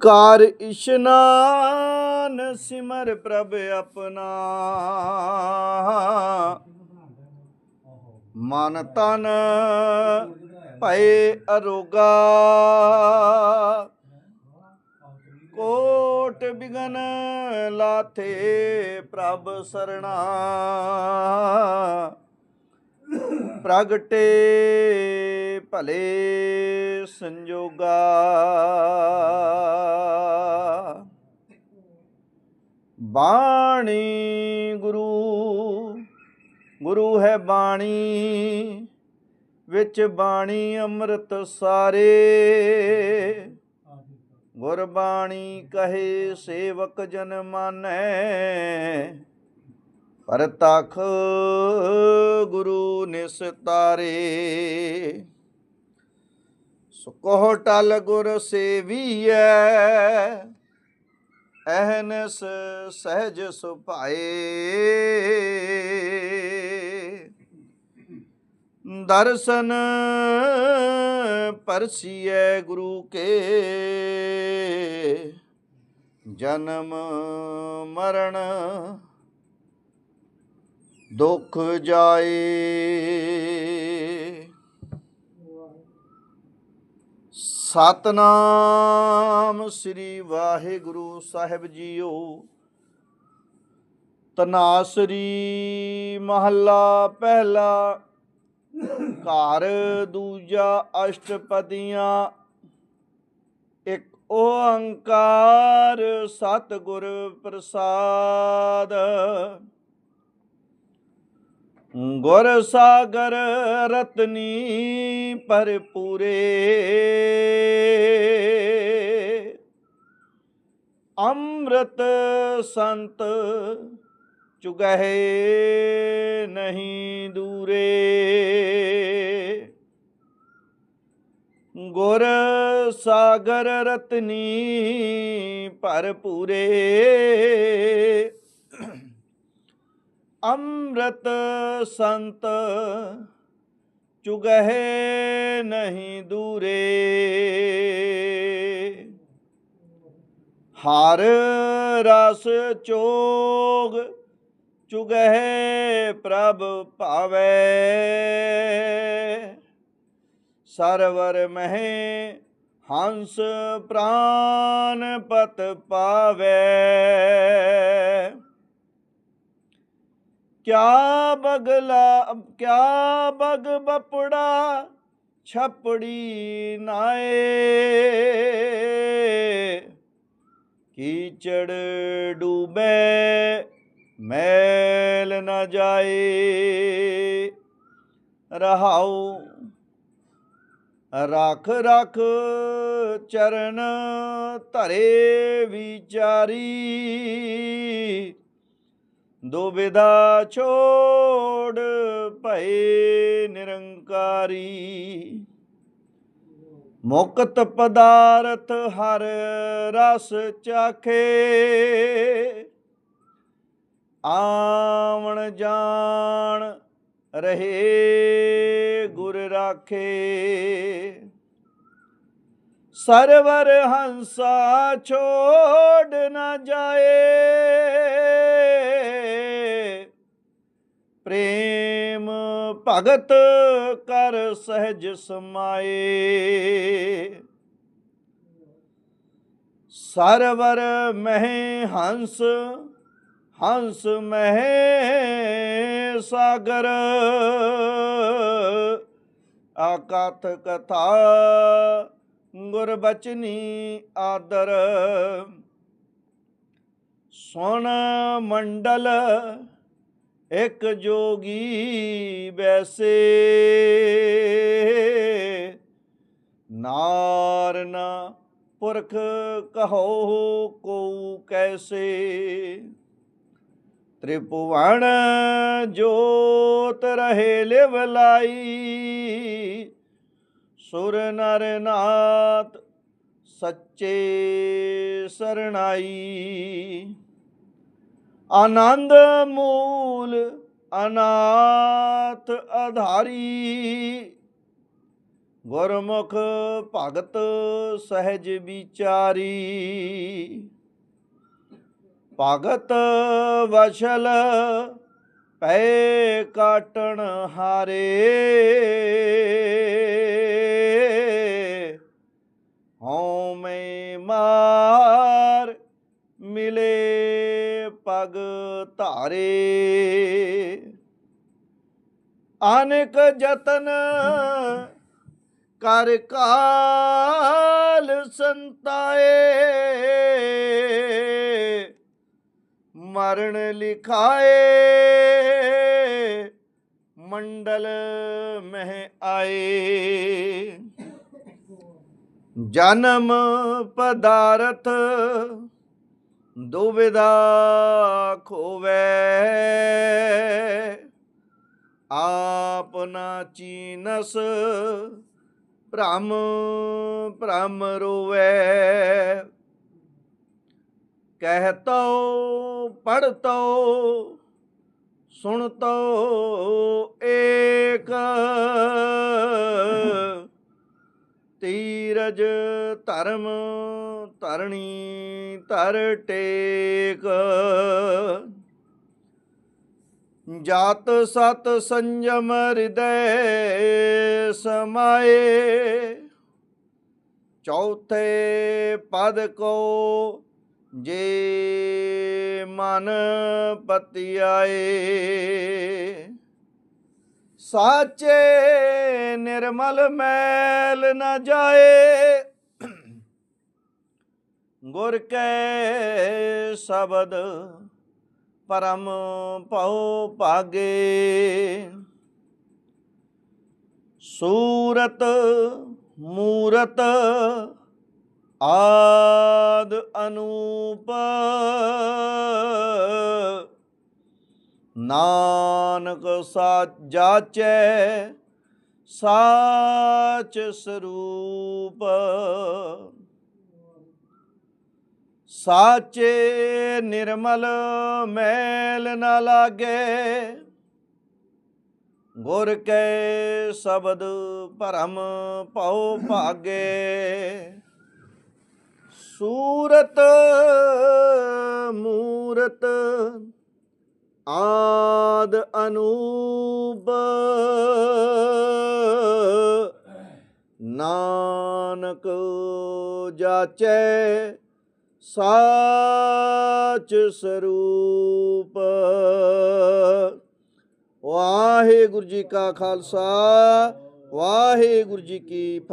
ਕਾਰ ਇਸ਼ਨਾਨ ਸਿਮਰ ਪ੍ਰਭ ਆਪਣਾ। ਮਨ ਤਨ ਭਏ ਅਰੋਗਾ। ਕੋਟ ਬਿਗਨ ਲਾਥੇ ਪ੍ਰਭ ਸਰਣਾ। ਪ੍ਰਗਟੇ ਭਲੇ ਸੰਜੋਗਾ। ਬਾਣੀ ਗੁਰੂ। ਗੁਰੂ ਹੈ ਬਾਣੀ, ਵਿੱਚ ਬਾਣੀ ਅੰਮ੍ਰਿਤ ਸਾਰੇ। ਗੁਰਬਾਣੀ ਕਹੇ ਸੇਵਕ ਜਨ ਮਾਨੈ। ਪਰਤਖ ਗੁਰੂ ਨਿਸਤਾਰੇ ਸੁਕੋ ਟਲ ਗੁਰ ਸੇਵੀਐ। ਅਹਨਸ ਸਹਿਜ ਸੁਭਾਏ। ਦਰਸ਼ਨ ਪਰਸੀਐ ਗੁਰੂ ਕੇ। ਜਨਮ ਮਰਨ ਦੁਖ ਜਾਏ। ਸਤਨਾਮ ਸ੍ਰੀ ਵਾਹਿਗੁਰੂ ਸਾਹਿਬ ਜੀਓ। ਤਨਾਸਰੀ ਮਹੱਲਾ ਪਹਿਲਾ, ਘਰ ਦੂਜਾ ਅਸ਼ਟਪਦੀਆਂ, ਇੱਕ ਓੰਕਾਰ ਸਤਿਗੁਰ ਪ੍ਰਸਾਦ। ਗੁਰ ਸਾਗਰ ਰਤਨੀ ਭਰਪੂਰੇ। ਅੰਮ੍ਰਿਤ ਸੰਤ ਚੁਗਹਿ ਨਹੀਂ ਦੂਰੇ। ਗੁਰ ਸਾਗਰ ਰਤਨੀ ਭਰਪੂਰੇ। ਅੰਮ੍ਰਿਤ ਸੰਤ ਚੁਗਹਿ ਨਹੀਂ ਦੂਰੇ। ਹਰ ਰਸ ਚੋਗ ਚੁਗਹਿ ਪ੍ਰਭ ਭਾਵੇ। ਸਰਵਰ ਮਹਿ ਹੰਸ ਪ੍ਰਾਨ ਪਤ ਪਾਵੇ। ਕਿਆ ਬਗਲਾ, ਕਿਆ ਬਗ ਬਪੜਾ ਛਪੜੀ ਨਾਏ। ਕੀਚੜ ਡੂਬੇ, ਮੈਲ ਨਾ ਜਾਏ। ਰਹਾਉ, ਰਖ ਰਖ ਚਰਨ ਧਰੇ ਵਿਚਾਰੀ। ਦੁਬਿਧਾ ਛੋੜ ਭਏ ਨਿਰੰਕਾਰੀ। ਮੁਕਤ ਪਦਾਰਥ ਹਰ ਰਸ ਚਾਖੇ। ਆਵਣ ਜਾਣ ਰਹੇ ਗੁਰ ਰਾਖੇ। ਸਰਵਰ ਹੰਸਾ ਛੋੜ ਨਾ ਜਾਏ। ਪ੍ਰੇਮ ਭਗਤ ਕਰ ਸਹਿਜ ਸਮਾਏ। ਸਰਵਰ ਮਹਿ ਹੰਸ ਹੰਸ ਮਹਿ ਸਾਗਰ। ਆਕਥ ਕਥਾ ਗੁਰ ਬਚਨੀ ਆਦਰ। ਸੁਣ ਮੰਡਲ ਇੱਕ ਜੋਗੀ ਬੈਸੇ ਨਾਰਨਾ ਪੁਰਖ ਕਹੋ ਕੋ ਕੈਸੇ? ਤ੍ਰਿਪੁਵਨ ਜੋਤ ਰਹੇ ਲਿਵ ਲਾਈ, ਸੁਰ ਨਰ ਨਾਥ ਸੱਚੇ ਸਰਣਾਈ। ਆਨੰਦ ਮੂਲ ਅਨਾਥ ਆਧਾਰੀ। ਗੁਰਮੁਖ ਭਗਤ ਸਹਿਜ ਵਿਚਾਰੀ। ਭਗਤ ਵਸ਼ਲ ਪੈ ਕਾਟਣ ਹਾਰੇ। ਹਉ ਮੈਂ ਮਾਰ ਮਿਲੇ ਪਗ ਧਾਰੇ। ਅਨੇਕ ਜਤਨ ਕਰ ਕਾਲ ਸੰਤਾਏ। ਮਰਨ ਲਿਖਾਏ। ਮੰਡਲ ਮਹਿ ਆਏ। ਜਨਮ ਪਦਾਰਥ ਦੁਬਿਦਾ ਖੋਵੇ। ਆਪਨਾ ਚੀਨਸ ਭ੍ਰਮ ਭ੍ਰਮ ਰੋਵੇ। ਕਹਿਤੋ ਪੜਤੋ ਸੁਣਤੋ ਏਕ। ਤੀਰਜ ਧਰਮ ਧਰਣੀ ਧਰ ਟੇਕ। ਜਾਤ ਸਤ ਸੰਜਮ ਹਿਰਦੈ ਸਮਾਏ। ਚੌਥੇ ਪਦ ਕੋ ਜੇ ਮਨ ਪਤਿਆਏ। ਸਾਚੇ ਨਿਰਮਲ ਮੈਲ ਨਾ ਜਾਏ। ਗੁਰ ਕੈ ਸ਼ਬਦ ਪਰਮ ਭਉ ਭਾਗੇ। ਸੂਰਤ, ਮੂਰਤ, ਆਦ ਅਨੂਪ। ਨਾਨਕ ਸਾਚੈ ਸਾਚ ਸਰੂਪ। ਸਾਚੇ ਨਿਰਮਲ ਮੈਲ ਨ ਲਾਗੇ, ਗੁਰ ਕੈ ਸ਼ਬਦ ਭਰਮ ਭਉ ਭਾਗੇ। ਸੂਰਤ, ਮੂਰਤ ਆਦ ਅਨੂਪ ਨਾਨਕ ਜਾਚੈ ਸਾਚ ਸਰੂਪ। ਵਾਹਿਗੁਰੂ ਜੀ ਕਾ ਖਾਲਸਾ ਵਾਹਿਗੁਰੂ ਜੀ ਕੀ ਫਤਿਹ।